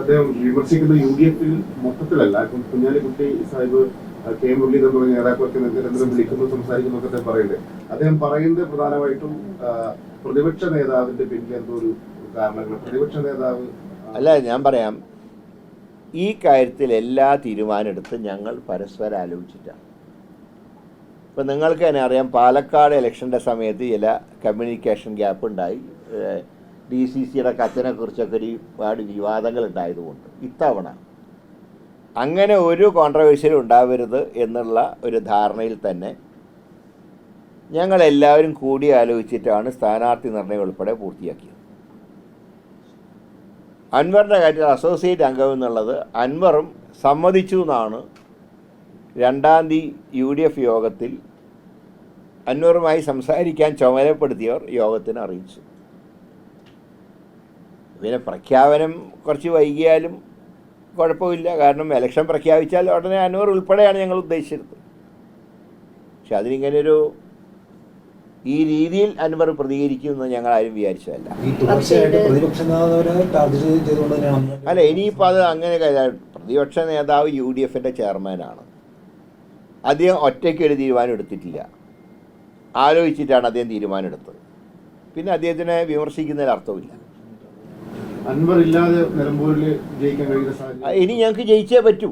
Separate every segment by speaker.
Speaker 1: അദ്ദേഹം വിമർശിക്കുന്ന U D എഫിൽ മൊത്തത്തിലല്ല. ഇപ്പം കുഞ്ഞാലിക്കുട്ടി സാഹിബ് കെ മുരളീധരൻ തുടങ്ങിയ നേതാക്കളൊക്കെ നിരന്തരം വിളിക്കുന്നു സംസാരിക്കുന്നു ഒക്കെ പറയുന്നുണ്ട് അദ്ദേഹം പറയുന്നത് പ്രധാനമായിട്ടും പ്രതിപക്ഷ നേതാവിന്റെ പിന്നിൽ എന്തോ ഒരു കാരണങ്ങൾ പ്രതിപക്ഷ നേതാവ്
Speaker 2: അല്ല ഞാൻ പറയാം. ഈ കാര്യത്തിൽ എല്ലാ തീരുമാനം എടുത്ത് ഞങ്ങൾ പരസ്പരം ആലോചിച്ചിട്ടാണ് ഇപ്പം നിങ്ങൾക്ക് തന്നെ അറിയാം പാലക്കാട് ഇലക്ഷന്റെ സമയത്ത് ചില കമ്മ്യൂണിക്കേഷൻ ഗ്യാപ്പ് ഉണ്ടായി. ഡി സി സിയുടെ കത്തിനെ കുറിച്ചൊക്കെ ഒരുപാട് വിവാദങ്ങൾ ഉണ്ടായതുകൊണ്ട് ഇത്തവണ അങ്ങനെ ഒരു കോൺട്രവേഴ്സിയും ഉണ്ടാവരുത് എന്നുള്ള ഒരു ധാരണയിൽ തന്നെ ഞങ്ങളെല്ലാവരും കൂടി ആലോചിച്ചിട്ടാണ് സ്ഥാനാർത്ഥി നിർണയം ഉൾപ്പെടെ പൂർത്തിയാക്കിയത്. അൻവറിന്റെ കാര്യത്തിൽ അസോസിയേറ്റ് അംഗം എന്നുള്ളത് അൻവറും സമ്മതിച്ചു എന്നാണ് രണ്ടാം തീയതി യു ഡി എഫ് യോഗത്തിൽ അൻവറുമായി സംസാരിക്കാൻ ചുമതലപ്പെടുത്തിയവർ യോഗത്തിന് അറിയിച്ചു. പിന്നെ പ്രഖ്യാപനം കുറച്ച് വൈകിയാലും കുഴപ്പമില്ല. കാരണം എലക്ഷൻ പ്രഖ്യാപിച്ചാൽ ഉടനെ അനുവർ ഉൾപ്പെടെയാണ് ഞങ്ങൾ ഉദ്ദേശിച്ചത്. പക്ഷെ അതിനിങ്ങനെ ഒരു ഈ രീതിയിൽ അൻവർ പ്രതികരിക്കുമെന്ന് ഞങ്ങൾ ആരും വിചാരിച്ചതല്ല. അല്ല ഇനിയിപ്പോൾ അത് അങ്ങനെ പ്രതിപക്ഷ നേതാവ് യു ഡി എഫിന്റെ ചെയർമാനാണ്. അദ്ദേഹം ഒറ്റയ്ക്ക് ഒരു തീരുമാനം എടുത്തിട്ടില്ല. ആലോചിച്ചിട്ടാണ് അദ്ദേഹം തീരുമാനം എടുത്തത്. പിന്നെ അദ്ദേഹത്തിനെ വിമർശിക്കുന്നതിൽ അർത്ഥമില്ല
Speaker 1: അൻവർ ഇല്ലാതെ ജയിക്കാൻ
Speaker 2: ഇനി ഞങ്ങൾക്ക് ജയിച്ചേ പറ്റൂ.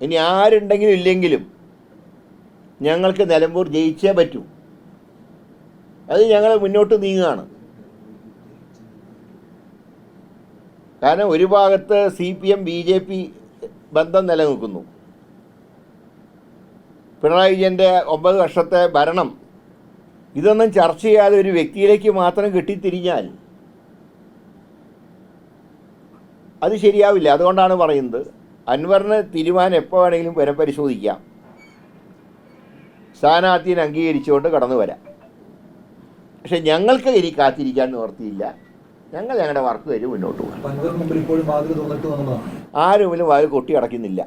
Speaker 2: ഇനി ആരുണ്ടെങ്കിലും ഇല്ലെങ്കിലും ഞങ്ങൾക്ക് നിലമ്പൂർ ജയിച്ചേ പറ്റൂ. അത് ഞങ്ങൾ മുന്നോട്ട് നീങ്ങുകയാണ് കാരണം ഒരു ഭാഗത്ത് C P M B J P ബന്ധം നിലനിൽക്കുന്നു. പിണറായി വിജയന്റെ ഒമ്പത് വർഷത്തെ ഭരണം ഇതൊന്നും ചർച്ച ചെയ്യാതെ ഒരു വ്യക്തിയിലേക്ക് മാത്രം കെട്ടിത്തിരിഞ്ഞാൽ അത് ശരിയാവില്ല. അതുകൊണ്ടാണ് പറയുന്നത്. അൻവറിന് തീരുമാനം എപ്പോൾ വേണമെങ്കിലും പുനഃപരിശോധിക്കാം സ്ഥാനാർത്ഥിയെ അംഗീകരിച്ചുകൊണ്ട് കടന്നു വരാം. പക്ഷെ ഞങ്ങൾക്ക് ഇനി കാത്തിരിക്കാൻ നിവർത്തിയില്ല ഞങ്ങൾ ഞങ്ങളുടെ വർക്ക് കഴിഞ്ഞ് മുന്നോട്ട് പോകും.
Speaker 3: ആരും മുമ്പിലും വാതിൽ
Speaker 2: കൊട്ടി അടയ്ക്കുന്നില്ല.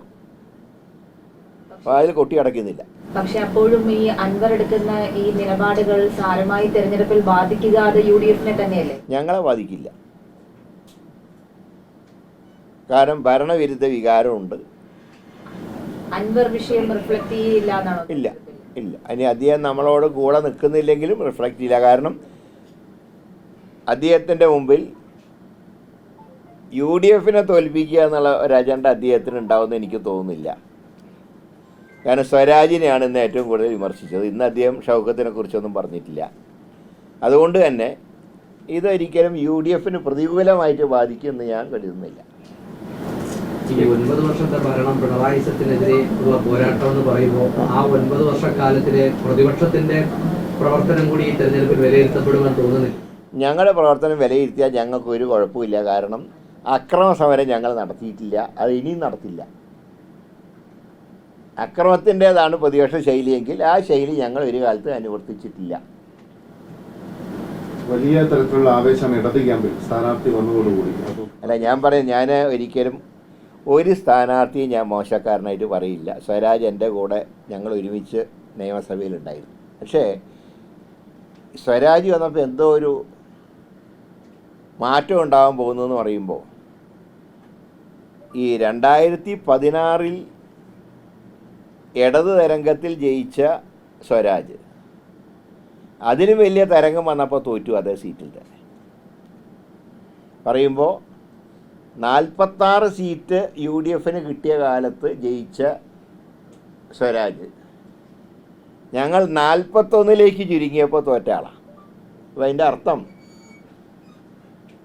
Speaker 2: വാതിൽ കൊട്ടി അടയ്ക്കുന്നില്ല.
Speaker 4: പക്ഷെ അപ്പോഴും ഈ അൻവർ എടുക്കുന്ന ഈ നിലപാടുകൾ സാരമായി തെരഞ്ഞെടുപ്പിൽ ബാധിക്കുക അത് യു ഡി എഫിനെ തന്നെയല്ലേ?
Speaker 2: ഞങ്ങളെ ബാധിക്കില്ല. കാരണം ഭരണവിരുദ്ധ വികാരമുണ്ട്. ഇല്ല ഇല്ല. ഇനി അദ്ദേഹം നമ്മളോട് കൂടെ നിൽക്കുന്നില്ലെങ്കിലും റിഫ്ലക്റ്റ് ചെയ്യില്ല. കാരണം അദ്ദേഹത്തിന്റെ മുമ്പിൽ യു ഡി എഫിനെ തോൽപ്പിക്കുക എന്നുള്ള ഒരു അജണ്ട അദ്ദേഹത്തിന് ഉണ്ടാവുമെന്ന് എനിക്ക് തോന്നുന്നില്ല. കാരണം സ്വരാജിനെയാണ് ഇന്ന് ഏറ്റവും കൂടുതൽ വിമർശിച്ചത്. ഇന്ന് അദ്ദേഹം ഷൗക്കത്തിനെ കുറിച്ചൊന്നും പറഞ്ഞിട്ടില്ല. അതുകൊണ്ട് തന്നെ ഇതൊരിക്കലും യു ഡി എഫിന് പ്രതികൂലമായിട്ട് ബാധിക്കുമെന്ന് ഞാൻ കരുതുന്നില്ല.
Speaker 5: ഈ ഒൻപത് വർഷത്തെ ഭരണം പിണറായി സത്തിനെതിരെ ഉള്ള പോരാട്ടം എന്ന് പറയുമ്പോൾ ആ ഒൻപത് വർഷക്കാലത്തിലെ പ്രതിപക്ഷത്തിന്റെ പ്രവർത്തനം കൂടി ഈ തെരഞ്ഞെടുപ്പിൽ വിലയിരുത്തപ്പെടുമെന്ന് തോന്നുന്നില്ല.
Speaker 2: ഞങ്ങളുടെ പ്രവർത്തനം വിലയിരുത്തിയാൽ ഞങ്ങൾക്ക് ഒരു കുഴപ്പമില്ല. കാരണം അക്രമ സമരം ഞങ്ങൾ നടത്തിയിട്ടില്ല. അത് ഇനിയും നടത്തില്ല. അക്രമത്തിന്റേതാണ് പ്രതിപക്ഷ ശൈലിയെങ്കിൽ ആ ശൈലി ഞങ്ങൾ ഒരു കാലത്ത് അനുവർത്തിച്ചിട്ടില്ല.
Speaker 1: വലിയ തരത്തിലുള്ള ആവേശമാണ് ഇടത് ക്യാമ്പിൽ സ്ഥാനാർത്ഥി വന്നതോടുകൂടി.
Speaker 2: അല്ല ഞാൻ പറയാം. ഞാൻ ഒരിക്കലും ഒരു സ്ഥാനാർത്ഥിയും ഞാൻ മോശക്കാരനായിട്ട് പറയില്ല. സ്വരാജ് എന്റെ കൂടെ ഞങ്ങൾ ഒരുമിച്ച് നിയമസഭയിലുണ്ടായിരുന്നു. പക്ഷേ സ്വരാജ് വന്നപ്പോൾ എന്തോ ഒരു മാറ്റം ഉണ്ടാകാൻ പോകുന്നതെന്ന് പറയുമ്പോൾ ഈ രണ്ടായിരത്തി പതിനാറിൽ ഇടത് തരംഗത്തിൽ ജയിച്ച സ്വരാജ് അതിന് വലിയ തരംഗം വന്നപ്പോൾ തോറ്റു അതേ സീറ്റിൽ തന്നെ. പറയുമ്പോൾ നാൽപ്പത്താറ് സീറ്റ് യു ഡി എഫിന് കിട്ടിയ കാലത്ത് ജയിച്ച സ്വരാജ്. ഞങ്ങൾ നാൽപ്പത്തൊന്നിലേക്ക് ചുരുങ്ങിയപ്പോൾ തോറ്റ ആളാണ് അപ്പോൾ അതിന്റെ അർത്ഥം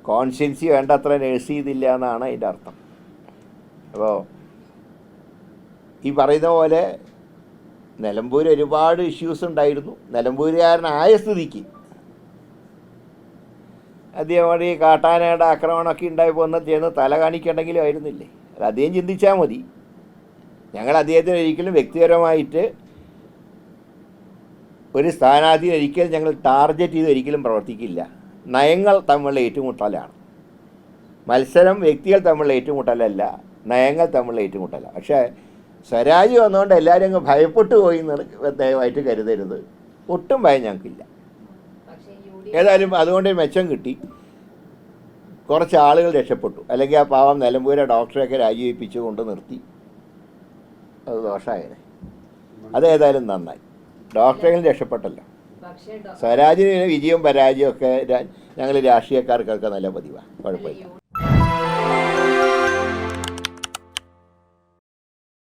Speaker 2: കോൺഷ്യൻസി വേണ്ടത്ര നേഴ്സ് ചെയ്തില്ല എന്നാണ് അതിന്റെ അർത്ഥം. അപ്പോൾ ഈ പറയുന്ന പോലെ നിലമ്പൂർ ഒരുപാട് ഇഷ്യൂസ് ഉണ്ടായിരുന്നു. നിലമ്പൂരുകാരനായ സ്ഥിതിക്ക് അദ്ദേഹം ഈ കാട്ടാനയുടെ ആക്രമണമൊക്കെ ഉണ്ടായപ്പോൾ ഒന്ന് ചേർന്ന് തല കാണിക്കണ്ടെങ്കിലും ആയിരുന്നില്ലേ? അത് അദ്ദേഹം ചിന്തിച്ചാൽ മതി. ഞങ്ങൾ അദ്ദേഹത്തിന് ഒരിക്കലും വ്യക്തിപരമായിട്ട് ഒരു സ്ഥാനാർത്ഥിയെ ഒരിക്കലും ഞങ്ങൾ ടാർഗറ്റ് ചെയ്ത് ഒരിക്കലും പ്രവർത്തിക്കില്ല. നയങ്ങൾ തമ്മിലുള്ള ഏറ്റുമുട്ടലാണ്. മത്സരം വ്യക്തികൾ തമ്മിലുള്ള ഏറ്റുമുട്ടലല്ല നയങ്ങൾ തമ്മിലുള്ള ഏറ്റുമുട്ടലാണ് പക്ഷേ സ്വരാജ് വന്നുകൊണ്ട് എല്ലാവരും അങ്ങ് ഭയപ്പെട്ടു പോയി എന്ന് ദയവായിട്ട് കരുതരുത്. ഒട്ടും ഭയം ഞങ്ങൾക്കില്ല. ഏതായാലും അതുകൊണ്ട് മെച്ചം കിട്ടി. കുറച്ച് ആളുകൾ രക്ഷപ്പെട്ടു. അല്ലെങ്കിൽ ആ പാവം നിലമ്പൂരെ ഡോക്ടറെയൊക്കെ രാജിവെപ്പിച്ചു കൊണ്ട് നിർത്തി. അത് ദോഷമായത് അതേതായാലും നന്നായി. ഡോക്ടറെങ്കിലും രക്ഷപ്പെട്ടല്ലോ. സ്വരാജിന് വിജയവും പരാജയവും ഒക്കെ ഞങ്ങൾ രാഷ്ട്രീയക്കാർക്കൊക്കെ നല്ല പതിവാണ് കുഴപ്പമില്ല.